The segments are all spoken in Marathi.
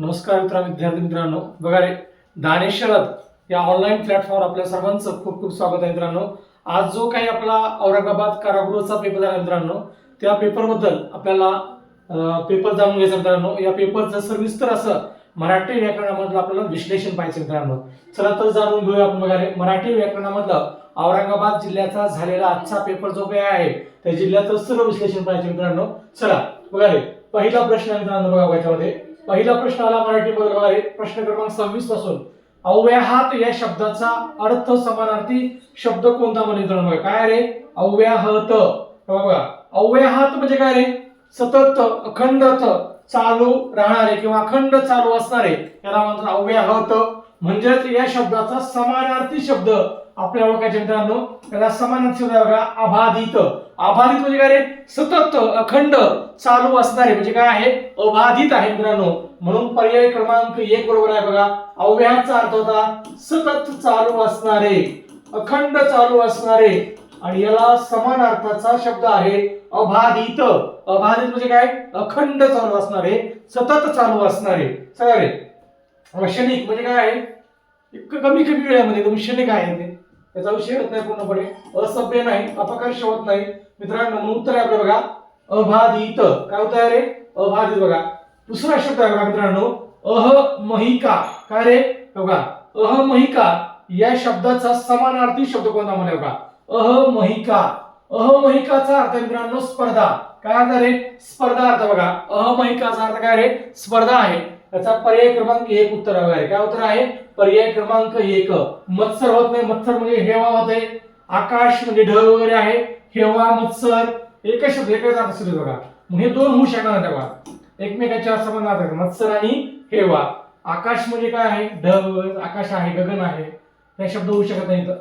नमस्कार मित्र विद्यार्थी मित्रांनो. बघा रे दानेशरद या ऑनलाईन प्लॅटफॉर्मवर आपल्या सर्वांचं खूप खूप स्वागत आहे मित्रांनो. आज जो काही आपला औरंगाबाद कारागृहाचा पेपर झाला मित्रांनो त्या पेपरबद्दल आपल्याला पेपर जाणून घ्यायचा मित्रांनो. या पेपरचं सविस्तर असं मराठी व्याकरणामधलं आपल्याला विश्लेषण पाहिजे मित्रांनो. चला तर जाणून घेऊया आपण बघा रे मराठी व्याकरणामधलं औरंगाबाद जिल्ह्याचा झालेला आजचा पेपर जो काही आहे त्या जिल्ह्याचं सर्व विश्लेषण पाहिजे मित्रांनो. चला बघा रे पहिला प्रश्न मित्रांनो बघा याच्यामध्ये. पहिला प्रश्न आला मराठी बरोबर आहे प्रश्न क्रमांक सव्वीसपासून. अव्याहात या शब्दाचा अर्थ समानार्थी शब्द कोणता म्हणजे मित्रांनो बघा. काय रे? अव्याहत बघा बघा अव्याहात म्हणजे काय रे? सतत अखंडत चालू राहणारे किंवा अखंड चालू असणारे. याला म्हणतात अव्याहत म्हणजेच या शब्दाचा समानार्थी शब्द आपल्या ओळखायचे मित्रांनो त्याला समान बघा अबाधित. अबाधित म्हणजे काय रे? सतत अखंड चालू असणारे म्हणजे काय आहे? अबाधित आहे मित्रांनो. म्हणून पर्याय क्रमांक एक बरोबर आहे बघा. अव्याचा अर्थ होता सतत चालू असणारे अखंड चालू असणारे. आणि याला समान अर्थाचा शब्द आहे अबाधित. अबाधित म्हणजे काय? अखंड चालू असणारे सतत चालू असणारे. सगळे क्षणिक म्हणजे काय आहे? इतकं कमी कमी वेळामध्ये एकदम क्षणिक आहे ते त्याचा विषय होत नाही पूर्णपणे. असभ्य नाही अपकर्ष होत नाही. मित्रांनो मग उत्तर आहे आपलं बघा. अबाधित. काय होत आहे रे? अबाधित बघा. दुसरा शब्द आहे बघा मित्रांनो. अहमहिका काय रे? बघा. अहमहिका या शब्दाचा समानार्थी शब्द कोणता म्हणे बघा? अहमहिका अहमहिकाचा अर्थ मित्रांनो स्पर्धा. काय अर्थ रे? स्पर्धा अर्थ बघा. अहमहिकाचा अर्थ काय रे? स्पर्धा आहे. त्याचा पर्याय क्रमांक एक उत्तर आहे. काय उत्तर आहे? पर्याय क्रमांक एक. मत्सर होत नाही. मत्सर म्हणजे हेवा होत आहे. आकाश म्हणजे ढग वगैरे आहे. हेवा मत्सर एकच शब्द एकच अर्थ सुरू बघा मग हे दोन होऊ शकणार नाही बघा एकमेकाच्या समानार्थ मत्सर आणि हेवा. आकाश म्हणजे काय आहे? ढग आकाश आहे गगन आहे. हे शब्द होऊ शकत नाही तर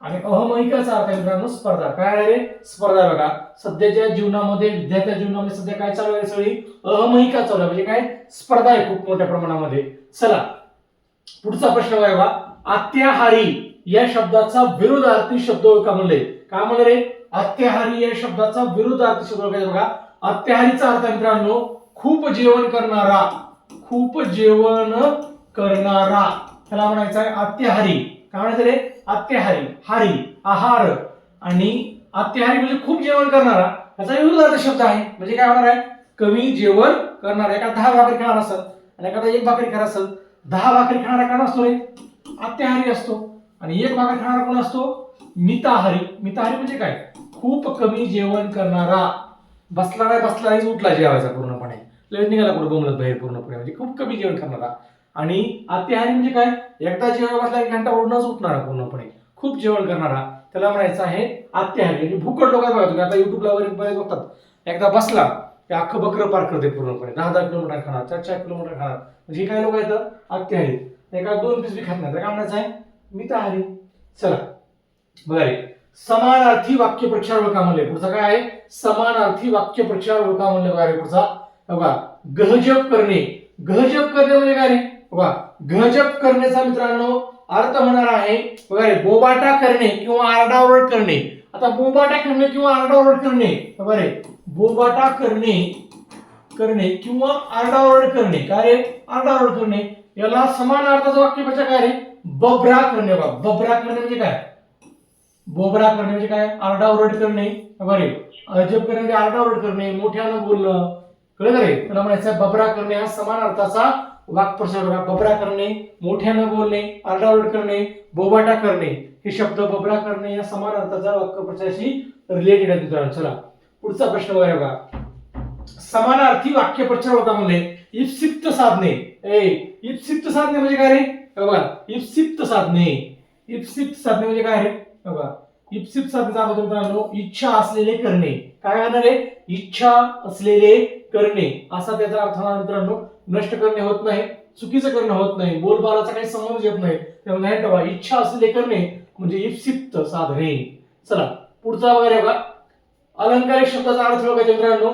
आणि अहमहिकाचा अर्थ मित्रांनो स्पर्धा. काय आहे रे? स्पर्धा बघा. सध्याच्या जीवनामध्ये विद्यार्थ्या जीवनामध्ये सध्या काय चालू आहे सगळी? अहमहिका चालू आहे. म्हणजे काय? स्पर्धा आहे खूप मोठ्या प्रमाणामध्ये. चला. पुढचा प्रश्न आहे बघा. आत्याहारी या शब्दाचा विरुद्धार्थी शब्द का म्हणले. काय म्हणले रे? आत्याहारी या शब्दाचा विरुद्धार्थी शब्द ओळखायचा बघा. अत्याहारीचा अर्थ मित्रांनो खूप जेवण करणारा. खूप जेवण करणारा. त्याला म्हणायचं आहे आत्याहारी काय म्हणायचं रे? आत्याहारी हारी आहार आणि आत्याहारी म्हणजे खूप जेवण करणारा. त्याचा विरुद्धार्थ शब्द आहे. म्हणजे काय होणार आहे? कमी जेवण करणारा. एका दहा भाकरी खाणार असेल आणि एखादा एक भाकरी खाणार असेल दहा भाकरी खाणारा कोण असतो रे? आत्याहारी असतो. आणि एक भाकरी खाणारा कोण असतो? मिताहारी. मिताहारी म्हणजे काय? खूप कमी जेवण करणारा. बसला नाही बसला नाही उठला जेवायचा पूर्णपणे. लगेच निघाला कुठं बोंबलत बाहेर पूर्णपणे. म्हणजे खूप कमी जेवण करणारा. आणि आत्याहारी म्हणजे काय? एकदा जेवण बसला एक घंटा उठणंच उठणारा पूर्णपणे. खूप जेवण करणारा. त्याला म्हणायचं आहे आत्याहारी म्हणजे भूकड लोक बघा तुम्ही. आता युट्यूबला वगैरे बरेच बघतात. एकदा बसला ते अख्खं बकरं पार करते पूर्णपणे. दहा दहा किलोमीटर खाणार चार चार किलोमीटर खाणार. म्हणजे काय लोक येतं आत्याहारी एका दोन पीस बी खात नाही. तर काय म्हणायचं आहे? मी तर हारी चला. बघा रे. समानार्थी वाक्य प्रचार ओळखा म्हणले? पुढचा काय आहे? समानार्थी वाक्य प्रचार ओळखा म्हणले? बघा रे पुढचा. बघा. गहजप करणे. गहजप करणे म्हणजे काय रे? बघा गहजप करण्याचा मित्रांनो अर्थ होणार आहे बघा रे बोबाटा करणे किंवा आरडाओरड करणे. आता बोबाटा करणे किंवा आरडाओरड करणे बघा रे बोबाटा करणे करणे किंवा आरडाओरड करणे. काय रे? आरडाओरड करणे. याला समान अर्थाचं वाक्य काय रे बबरा करणे बघा. बबरा करणे म्हणजे काय? बोबरा करणे म्हणजे काय? आरडाओरड करणे बरे अजब करणे म्हणजे आरडाओरड करणे मोठ्यानं बोलणं. कळलं का रे? त्याला म्हणायचं बबरा करणे हा समान अर्थाचा वाक्प्रचार बघा बबरा करणे मोठ्यानं बोलणे आरडाओरड करणे बोबाटा करणे हे शब्द बबरा करणे या समान अर्थाचा वाक्यप्रचाराशी रिलेटेड आहे मित्रांनो चला पुढचा प्रश्न बघा बघा. समानार्थी वाक्यप्रचार होता म्हणजे इप्सिप्त साधने. ए इप्सिप्त साधने म्हणजे काय रे? बघा इप्सिप्त साधने. इप्सिप्त साधने म्हणजे काय रे? बघा इप्सिप्त साधनेचा अर्थ मित्रांनो इच्छा असलेले करणे. काय करणार? आहे इच्छा असलेले करणे. असा त्याचा अर्थ होणार मित्रांनो नष्ट करणे होत नाही चुकीचं करणं होत नाही बोलबालाचा काही संबंध येत नाही. त्यामुळे नाही ठेवा इच्छा असलेले करणे म्हणजे इप्सिप्त साधने. चला पुढचा वगैरे बघा. अलंकारिक शब्दाचा अर्थ बघा मित्रांनो.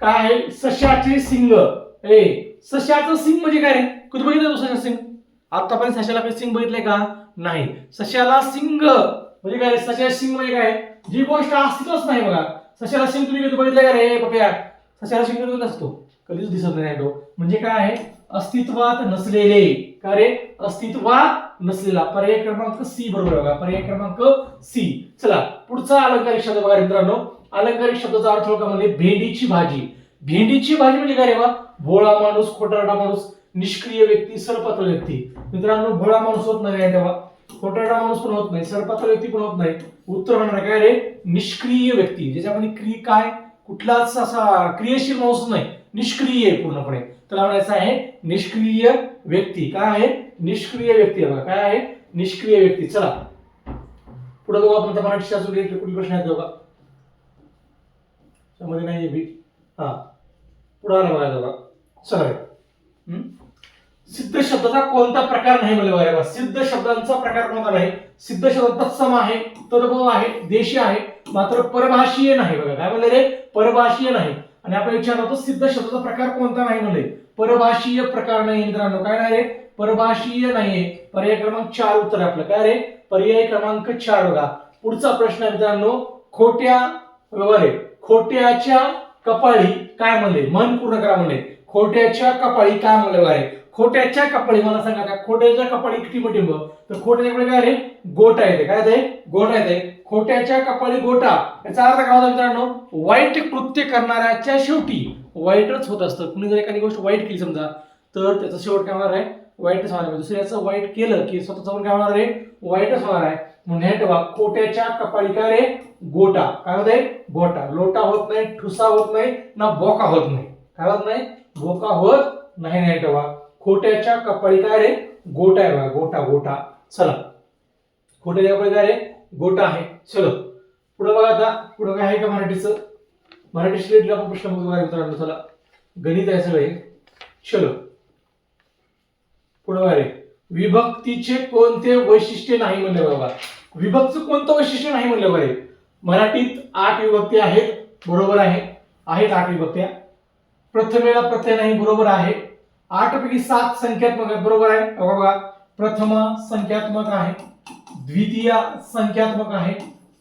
काय आहे? सशाचे सिंग. ए सशाचं सिंग म्हणजे काय रे? कुठे बघितलं तू सशा सिंग? आतापर्यंत सशाला काही सिंग बघितलंय का? नाही. सशाला सिंग म्हणजे काय? सशा सिंग म्हणजे काय? जी गोष्ट अस्तित्वच नाही बघा. सशाला सिंग तुम्ही कधी का रे? पप्या? सशाला सिंग नसतो कधीच दिसत नाही तो म्हणजे काय आहे? अस्तित्वात नसलेले. का रे? अस्तित्वात नसलेला. पर्याय क्रमांक सी बरोबर बघा. पर्याय क्रमांक सी चला पुढचा अलंकारिक शब्द बघा मित्रांनो. अलंकारिक शब्दाचा अर्थ का म्हणजे भेंडीची भाजी. भेंडीची भाजी म्हणजे काय रे बा? भोळा माणूस खोटारडा माणूस निष्क्रिय व्यक्ती सरपात्र व्यक्ती. मित्रांनो भोळा माणूस होत नाही आहे तेव्हा खोटारडा माणूस पण होत नाही सरपात्र व्यक्ती पण होत नाही. उत्तर म्हणणार काय रे? निष्क्रिय व्यक्ती. ज्याच्यामध्ये क्रिय काय? कुठलाच असा क्रियाशील माणूस नाही. निष्क्रिय आहे पूर्णपणे. त्याला म्हणायचं आहे निष्क्रिय व्यक्ती. काय आहे? निष्क्रिय व्यक्ती. बघा काय आहे? निष्क्रिय व्यक्ती. चला. पुढे बघू आपण मराठी शास्त्र रिलेटेड कुठले प्रश्न आहेत बघा. त्यामध्ये नाही बी हा. पुढे आला बघा बघा. चला हम्म? सिद्ध शब्दाचा कोणता प्रकार नाही म्हणजे बघा सिद्ध शब्दांचा प्रकार कोणता नाही? सिद्ध शब्द तत्सम आहे तद्भव आहे देशी आहे मात्र परभाषीय नाही बघा. काय म्हणले रे? परभाषीय नाही. आणि आपण विचारतो सिद्ध शब्दाचा प्रकार कोणता नाही म्हणले. परभाषीय प्रकार नाही मित्रांनो. काय नाही रे? परभाषीय नाहीये पर्याय क्रमांक चार उत्तर आपलं. काय रे? पर्याय क्रमांक चार बघा. पुढचा प्रश्न आहे मित्रांनो. खोट्या बरोबर आहे. खोट्याच्या कपाळी काय म्हणले? मन पूर्ण करा म्हणले. खोट्याच्या कपाळी काय म्हणले बघा खोट्याच्या कपाळी मला सांगा त्या खोट्याच्या कपाळी टिंब टिंब तर खोट्याच्या कपाळी काय रे गोटा येते. काय ते गोटा येते. खोट्याच्या कपाळी गोटा. याचा अर्थ काय होता मित्रांनो? वाईट कृत्य करणाऱ्याच्या शेवटी वाईटच होत असतं. कुणी जर एखादी गोष्ट वाईट केली समजा तर त्याचा शेवट काय होणार आहे? वाईटच होणार आहे. दुसऱ्याचं वाईट केलं की स्वतः पण काय होणार आहे? वाईटच होणार आहे. म्हणून हे ठेवा. खोट्याच्या कपाळी काय रे गोटा. काय होत आहे? गोटा. लोटा होत नाही ठुसा होत नाही ना बोका होत नाही. काय होत नाही? बोका होत नाही नाही ठेवा. खोट्याच्या कपाळी काय रे. गोटा आहे बघा गोटा गोटा. चला. खोट्याच्या कपाळी काय रे. गोटा आहे. चलो. पुढे बघा आता पुढे काय आहे का मराठीचं? मराठी स्टेटला आपण प्रश्न बघा मित्रांनो चला. गणित आहे सगळे चलो. पुढे बघा रे. विभक्तीचे कोणते वैशिष्ट्य नाही म्हणले बाबा विभक्तचं कोणतं वैशिष्ट्य नाही म्हणलं बरे मराठीत आठ विभक्ती आहेत. बरोबर आहे. आहेत आठ विभक्त्या. प्रथमेला प्रत्यय नाही. बरोबर आहे. आठ पैकी सात संख्यात्मक आहे बरोबर आहे? बघा बघा. प्रथम संख्यात्मक आहे. द्वितीय संख्यात्मक आहे.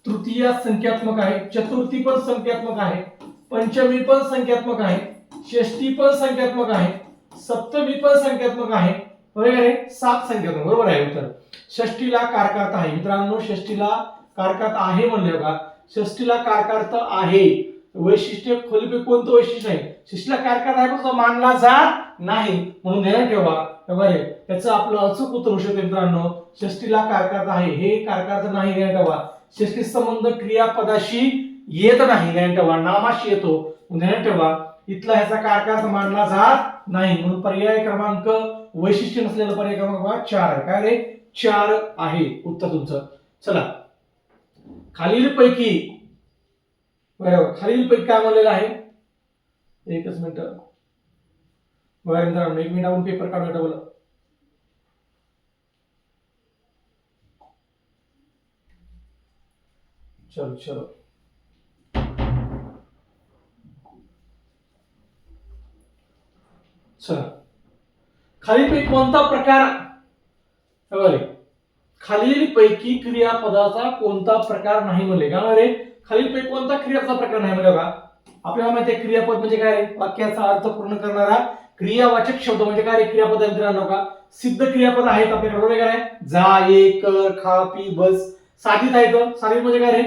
तृतीय संख्यात्मक आहे. चतुर्थी पण संख्यात्मक आहे. पंचमी पण संख्यात्मक आहे. षष्टी पण संख्यात्मक आहे. सप्तमी पण संख्यात्मक आहे. बरोबर आहे सात संख्यात्मक. बरोबर आहे उत्तर. षष्टीला कारकार्थ आहे. मित्रांनो षष्टीला कारकार्थ आहे म्हणले बघा. षष्टीला कारकार्थ आहे. वैशिष्ट्य खोलीपे कोणतं वैशिष्ट्य आहे? पण तो मानला जात नाही म्हणून ध्यानात ठेवा. बरोबर आहे त्याचं आपलं अचूक उत्तर होऊ शकते मित्रांनो. षष्टीला कारकार्थ आहे. हे कारकाचं नाही ध्यान ठेवा षष्टी संबंध क्रियापदाशी येत नाही ध्यान ठेवा. नामाशी येतो. म्हणून ध्यानात ठेवा. इथला ह्याचा कारकार्थ मानला जात नाही म्हणून पर्याय क्रमांक वैशिष्ट्य नसलेला पर्याय क्रमांक चार आहे. काय रे? चार आहे उत्तर तुमचं. चला. खालील पैकी बरोबर. खालील पैकी काय म्हणलेलं आहे? एकच मिनिट. बघा मित्रांनो एक मिनिटावरून पेपर काढूया डबल चलो चलो. चला. खालीलपैकी कोणता प्रकार? बघा पैकी खालीलपैकी क्रियापदाचा कोणता प्रकार नाही म्हणले का रे? खालीलपैकी कोणता क्रियाचा प्रकार नाही म्हणले बघा. आपल्याला माहिती आहे क्रियापद म्हणजे काय वाक्याचा अर्थ पूर्ण करणारा क्रियावाचक शब्द म्हणजे काय रे? क्रियापद आहे मित्रांनो का सिद्ध क्रियापद आहेत आपल्याकडे बरोबर काय जा ये कर खा पी बस. साधित आहेत साधित म्हणजे काय रे?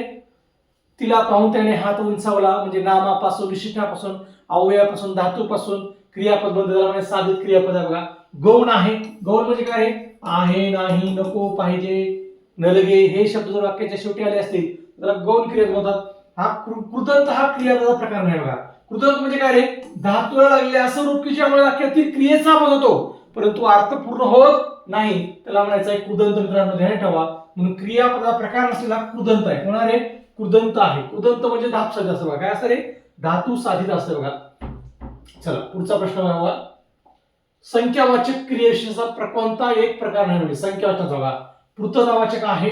तिला पाहून त्याने हात उंचावला म्हणजे नामापासून विशिष्टापासून अवयवापासून धातूपासून क्रियापद बंद झाला म्हणजे साधित क्रियापद आहे बघा. गौण आहे. गौण म्हणजे काय आहे नाही नको पाहिजे नलगे. हे शब्द जर वाक्याच्या शेवटी आले असतील तर गौण क्रियापद म्हणतात. हा कृदंत हा क्रियापदाचा प्रकार नाही बघा. कृदंत म्हणजे काय रे? धातूला लागले असं रूप की ज्यामुळे वाक्यातील क्रियेचा आपण होतो. परंतु अर्थ पूर्ण होत नाही. त्याला म्हणायचं आहे कृदंत मित्रांनो ध्यान ठेवा. म्हणून क्रियापदा प्रकार नसलेला कृदंत आहे. कोणा रे? कृदंत आहे. कृदंत म्हणजे धापसाधित साधित असतं बघा. काय असं रे? धातू साधित असतं बघा. चला पुढचा प्रश्न बघा संख्यावाचक क्रियेचा प्र- कोणता एक प्रकार नाही म्हणजे संख्यावाचक बघा. पृथनावाचक आहे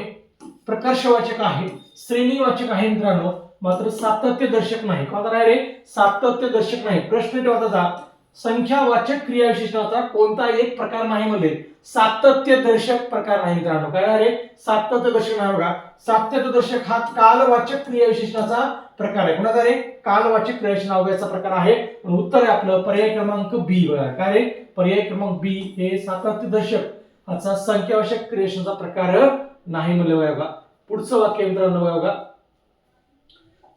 प्रकर्षवाचक आहे श्रेणीवाचक आहे मित्रांनो. मात्र सातत्य दर्शक नाही. कोणता नाही रे? सातत्य दर्शक नाही. प्रश्न ठेवायचा संख्यावाचक क्रियाविशेषणाचा कोणता एक प्रकार नाही म्हणजे सातत्य दर्शक प्रकार नाही मित्रांनो. काय रे? सातत्य दर्शक नाही बघा. सातत्य दर्शक हा कालवाचक क्रियाविशेषणाचा प्रकार आहे. कोणाचा रे? कालवाचक क्रियाशील प्रकार आहे. पण उत्तर आहे आपलं पर्याय क्रमांक बी बघा. काय रे? पर्याय क्रमांक बी हे सातत्य दर्शक हाचा संख्यावाचक क्रियाशीलचा प्रकार नाही म्हणले बघा. पुढचं वाक्य मित्रांनो बघा.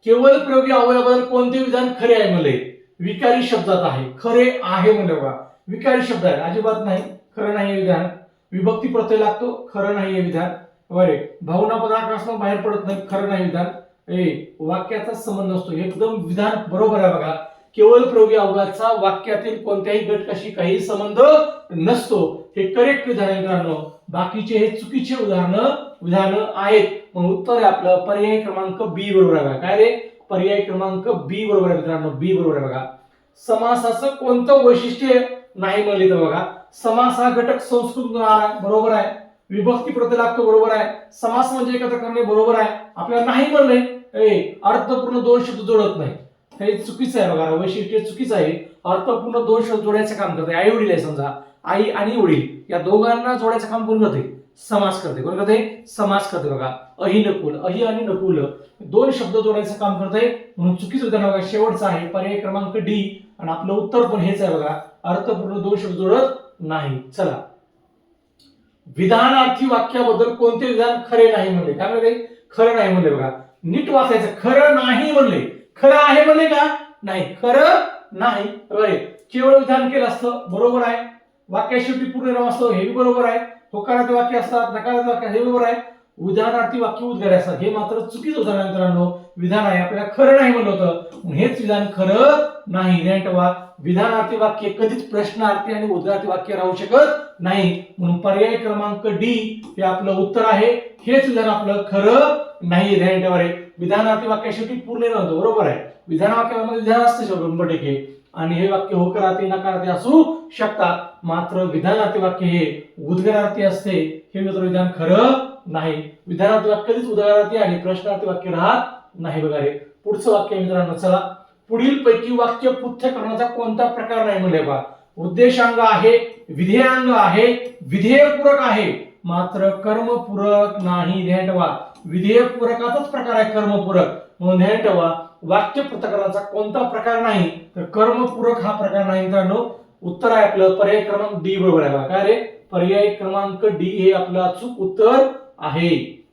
केवळ प्रयोगी अवयवाबद्दल कोणते विधान खरे आहे म्हणले? विकारी शब्दात आहे. खरे आहे म्हणले बघा. विकारी शब्द आहे. अजिबात नाही. खरं नाही विधान. विभक्ती प्रत्यय लागतो. खरं नाही हे विधान. बरे. भावना पदार्थापासून बाहेर पडत नाही. खरं नाही विधान. ए वाक्याचा संबंध असतो. हे एकदम विधान बरोबर आहे बघा. केवळ प्रयोगी अवयवाचा वाक्यातील कोणत्याही घटकाशी काही संबंध नसतो. हे करेक्ट विधान आहे मित्रांनो. बाकीचे हे चुकीचे उदाहरण उदाहरणं आहेत. मग उत्तर आहे आपलं पर्याय क्रमांक बी बरोबर आहे बघा. काय रे? पर्याय क्रमांक बी बरोबर आहे मित्रांनो. बी बरोबर आहे बघा. समासाचं कोणतं वैशिष्ट्य नाही म्हणले तर बघा. समास हा घटक संस्कृत बरोबर आहे. विभक्ती प्रत्यय लागतो बरोबर आहे. समास म्हणजे एकत्र करणे बरोबर आहे. आपल्याला नाही म्हणले अर्थपूर्ण दोन शब्द जोडत नाही. हे चुकीचं आहे बघा. वैशिष्ट्य चुकीचं आहे. अर्थपूर्ण दोन शब्द जोडायचं काम करते. आई वडील आहे समजा. आई आणि वडील या दोघांना जोडायचं काम कोण करते समास करते कोण करते समास करते बघा अहि नकुल अहि आणि नकुल दोन शब्द जोडायचं काम करते म्हणून चुकीचं उदाहरण बघा शेवटचा आहे. पर्याय क्रमांक डी. आणि आपलं उत्तर पण हेच आहे बघा. अर्थपूर्ण दोन शब्द जोडत नाही. चला. विधानार्थी वाक्याबद्दल कोणते विधान खरे नाही म्हणले? काय म्हणले? खरं नाही म्हणले बघा. नीट वाचायचं. खरं नाही म्हणले. खरं आहे म्हणले का? नाही. खरं नाही. केवळ विधान केलं असतं. बरोबर आहे. वाक्या शेवटी पूर्ण असतो हे बरोबर आहे. होकाराचे वाक्य असतात नकाराचे वाक्य हे बरोबर आहे. उदाहरणार्थी वाक्य उद्गारे असतात. हे मात्र चुकीचं उदाहरण मित्रांनो. विधान आहे आपल्याला खरं नाही म्हणलं होतं. हेच विधान खरं नाही. नेटवा विधानार्थी वाक्य कधीच प्रश्नार्थी आणि उद्गारार्थी वाक्य राहू शकत नाही. म्हणून पर्याय क्रमांक डी हे आपलं उत्तर आहे. हेच विधान आपलं खरं नाही. रेंटवर आहे. विधानार्थी वाक्य शेवटी पूर्ण नव्हतं बरोबर आहे? विधान वाक्यामध्ये विधान असते शंभर टक्के आणि हे वाक्य होकारार्थी नकारार्थी असू शकतात मात्र विधानार्थी वाक्य हे उद्गारार्थी असते. हे मित्र विधान खरं नाही. विधानार्थी वाक्य कधीच उद्गारार्थी आणि प्रश्नार्थी वाक्य राहत नाही बघा रे. पुढचं वाक्य मित्रांनो चला. पुढील पैकी वाक्य पृथ्थकरणाचा कोणता प्रकार नाही म्हणले बा? उद्देशांग आहे विधेयांग आहे विधेयपूरक आहे. मात्र कर्मपूरक नाही ध्यान ठेवा. विधेयकपूरकाचाच प्रकार आहे कर्मपूरक. म्हणून ध्यान ठेवा वाक्य पृथ्थकरणाचा कोणता प्रकार नाही तर कर्मपूरक हा प्रकार नाही. मित्रांनो उत्तर आहे आपलं पर्याय क्रमांक डी बरोबर आहे काय रे? पर्याय क्रमांक डी हे आपलं अचूक उत्तर आहे.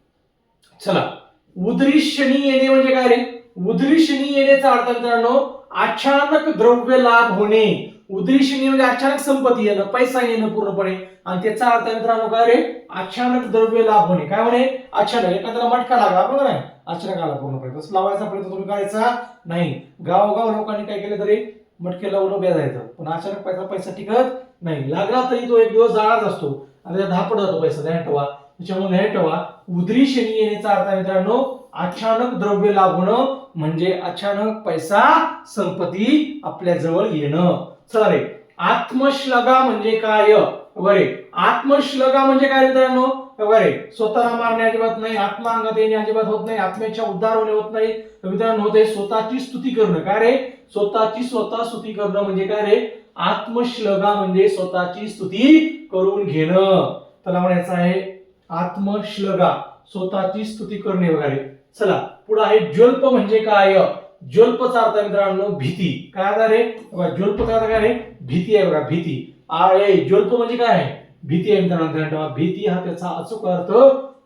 चला. उदरी शनी येणे म्हणजे काय रे? उदरी शनी येण्याचा अर्थ मित्रांनो अचानक द्रव्य लाभ होणे. उदरी म्हणजे अचानक संपत्ती येणं पैसा येणं पूर्णपणे. आणि त्याचा अर्थ मित्रांनो काय रे? अचानक द्रव्य लाभ होणे. काय म्हणे? अचानक एखाद्याला मटका लागला बरोबर आहे? अचानक आला पूर्णपणे. तसं लावायचा प्रयत्न तुम्ही करायचा नाही. गावोगाव लोकांनी काय केलं तरी मटके लावून जायचं पण अचानक पैसा पैसा टिकत नाही. लागला तरी तो एक दिवस जाळाच असतो. आणि त्याचा धापड जातो पैसा ध्यान ठेवा. त्याच्यामुळे ध्यान ठेवा. उदरी शनी येण्याचा अर्थ मित्रांनो अचानक द्रव्य लाभ होणं म्हणजे अचानक पैसा संपत्ती आपल्या जवळ येणं. चला आत्मश्लगा म्हणजे काय? वगैरे. आत्मश्लगा म्हणजे काय मित्रांनो? वगैरे. स्वतःला मारणे अजिबात नाही आत्मांगात येणे अजिबात होत नाही आत्म्याच्या उद्धार होणे होत नाही. तर मित्रांनो होते स्वतःची स्तुती करणं. काय रे? स्वतःची स्वतः स्तुती करणं म्हणजे काय रे? आत्मश्लगा म्हणजे स्वतःची स्तुती करून घेणं. त्याला म्हणायचं आहे आत्मश्लगा. स्वतःची स्तुती करणे वगैरे. चला पुढे आहे ज्वल्प म्हणजे काय? ज्वल्पचा अर्थ मित्रांनो भीती. काय आधार आहे? बघा, ज्वल्पचा अर्थ काय आहे? भीती आहे बघा भीती. आय ए ज्वल्प म्हणजे काय आहे? भीती आहे मित्रांनो भीती हा त्याचा अचूक अर्थ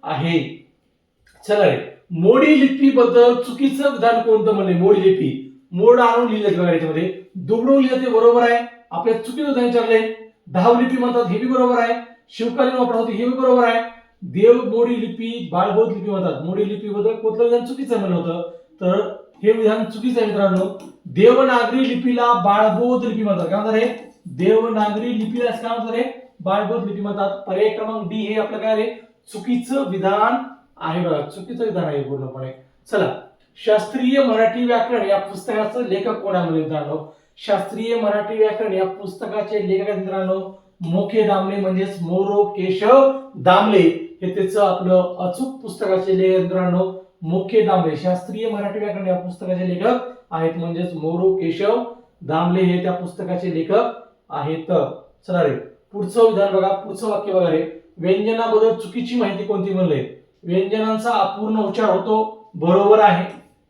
आहे. चला रे. मोडी लिपी बद्दल चुकीचं विधान कोणतं म्हणले मोडी लिपी. मोड आणून लिहिलं बघा याच्यामध्ये. दुबडून लिहिलं ते बरोबर आहे. आपल्या चुकीचं विधान विचारले धाव लिपी म्हणतात हे बी बरोबर आहे. शिवकालीन वापर होती हे बी बरोबर आहे. देव मोडी लिपी बाळबोध लिपी म्हणतात. मोडी लिपी बद्दल कोणतं विधान चुकीचं म्हणलं होतं? तर हे विधान चुकीचं आहे मित्रांनो. देवनागरी लिपीला बाळबोध लिपी म्हणतात. काय म्हणतात रे देवनागरी लिपीला काय म्हणतात रे बाळबोध लिपी म्हणतात. पर्याय क्रमांक डी हे आपलं काय रे चुकीचं विधान आहे बघा. चुकीचं विधान आहे पूर्णपणे. चला. शास्त्रीय मराठी व्याकरण या पुस्तकाचं लेखक कोणामध्ये मित्रांनो? शास्त्रीय मराठी व्याकरण या पुस्तकाचे लेखक मित्रांनो. मोखे दामले म्हणजेच मोरो केशव दामले. हे त्याचं आपलं अचूक पुस्तकाचे लेखक मित्रांनो. मुख्य दामले शास्त्रीय मराठी व्याकरण या पुस्तकाचे लेखक आहेत म्हणजेच मोरू केशव दामले हे त्या पुस्तकाचे लेखक आहेत. चला रे पुढचं विधान बघा पुढचं वाक्य बघा रे. व्यंजनाबद्दल चुकीची माहिती कोणती म्हणले? व्यंजनांचा अपूर्ण उच्चार होतो बरोबर आहे.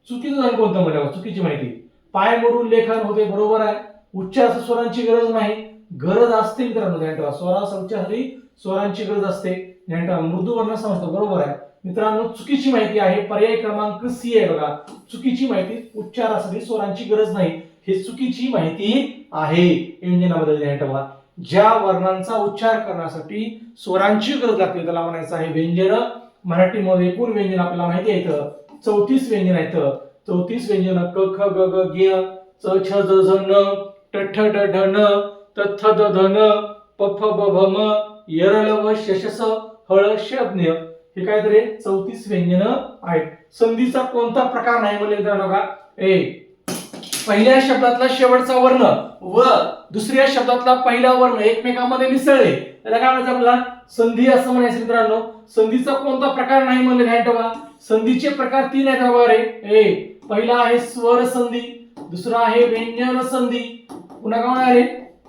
चुकीचं झालं कोणतं म्हटलं चुकीची माहिती. पाय मोडून लेखन होते बरोबर आहे. उच्चार स्वरांची गरज नाही. गरज असते मित्रांनो ध्यान ठेवा स्वरा उच्चारासाठी स्वरांची गरज असते. ध्यान मृदू वर्ण समजतो बरोबर आहे. मित्रांनो चुकीची माहिती आहे. पर्याय क्रमांक सी आहे बघा. चुकीची माहिती उच्चारासाठी स्वरांची गरज नाही. हे चुकीची माहिती आहे. व्यंजनाबद्दल ध्यान ठेवा. ज्या वर्णांचा उच्चार करण्यासाठी स्वरांची गरज लागते त्याला म्हणायचं आहे व्यंजन. मराठीमध्ये एकूण व्यंजन आपल्याला माहिती आहे इथं. चौतीस व्यंजन आहेत. चौतीस व्यंजन क ख ग ग ग च छ ज झ न ट ठ ड ढ न त थ द ध न प फ ब भ म यर ल व श श स हळ श हे हे तर चौतीस व्यंजन आहेत. संधीचा कोणता प्रकार नाही म्हणजे मित्रांनो का? ए पहिल्या शब्दातला शेवटचा वर्ण व दुसऱ्या शब्दातला पहिला वर्ण एकमेकांमध्ये मिसळले. त्याला काय म्हणायचं आपल्याला? संधी असं म्हणायचं मित्रांनो. संधीचा कोणता प्रकार नाही म्हणले नाही बघा संधीचे प्रकार तीन आहेत बघा रे. ए पहिला आहे स्वर संधी दुसरा आहे व्यंजन संधी. पुन्हा काय म्हणणार आहे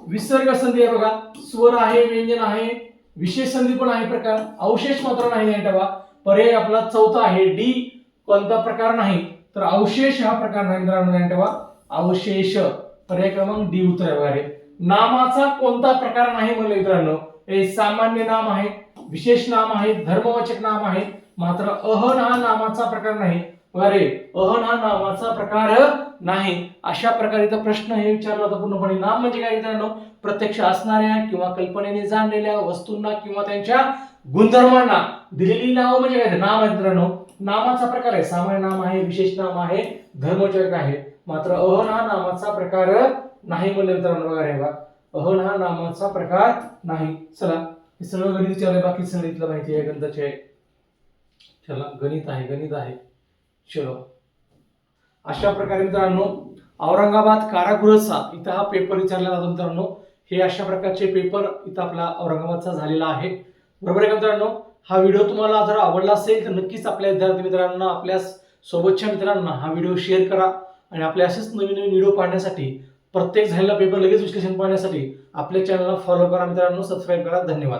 विसर्ग संधी आहे बघा. स्वर आहे व्यंजन आहे विशेष संधी पण आहे प्रकार. अवशेष मात्र नाही आहे ठेवा पर्याय आपला चौथा आहे. डी कोणता प्रकार नाही तर अवशेष हा प्रकार नाही मित्रांनो ठेवा अवशेष. पर्याय क्रमांक डी उत्तर आहे नामाचा कोणता प्रकार नाही म्हणलं मित्रांनो. हे सामान्य नाम आहे विशेष नाम आहे धर्मवाचक नाम आहे मात्र अहन हा नामाचा प्रकार नाही. अरे अहन हा नामाचा प्रकार नाही. अशा प्रकारे प्रश्न हे विचारला होता पूर्णपणे. नाम म्हणजे काय मित्रांनो? प्रत्यक्ष असणाऱ्या किंवा कल्पनेने जाणलेल्या वस्तूंना किंवा त्यांच्या गुणधर्मांना. दिलेली नाव म्हणजे काय? नाम आहे मित्रांनो. नामाचा प्रकार आहे. सामान्य नाम आहे विशेष नाम आहे धर्मचक आहे. मात्र अहन हा नामाचा प्रकार नाही म्हणले मित्रांनो. बघा रे बा. अहन हा नामाचा प्रकार नाही. चला हे सगळं गणित विचारलंय. बाकी सगळं इथलं माहिती आहे गणिताचे आहे. चला गणित आहे गणित आहे. चलो. अशा प्रकारे मित्रांनो औरंगाबाद कारागृहचा इथं हा पेपर विचारला जातो मित्रांनो. हे अशा प्रकारचे पेपर इथं आपला औरंगाबादचा झालेला आहे. बरोबर आहे का मित्रांनो? हा व्हिडिओ तुम्हाला जर आवडला असेल तर नक्कीच आपल्या विद्यार्थी मित्रांना आपल्या सोबतच्या मित्रांना हा व्हिडिओ शेअर करा. आणि आपले असेच नवीन नवीन व्हिडिओ पाहण्यासाठी प्रत्येक झालेला पेपर लगेच विश्लेषण पाहण्यासाठी आपल्या चॅनलला फॉलो करा मित्रांनो सबस्क्राईब करा. धन्यवाद.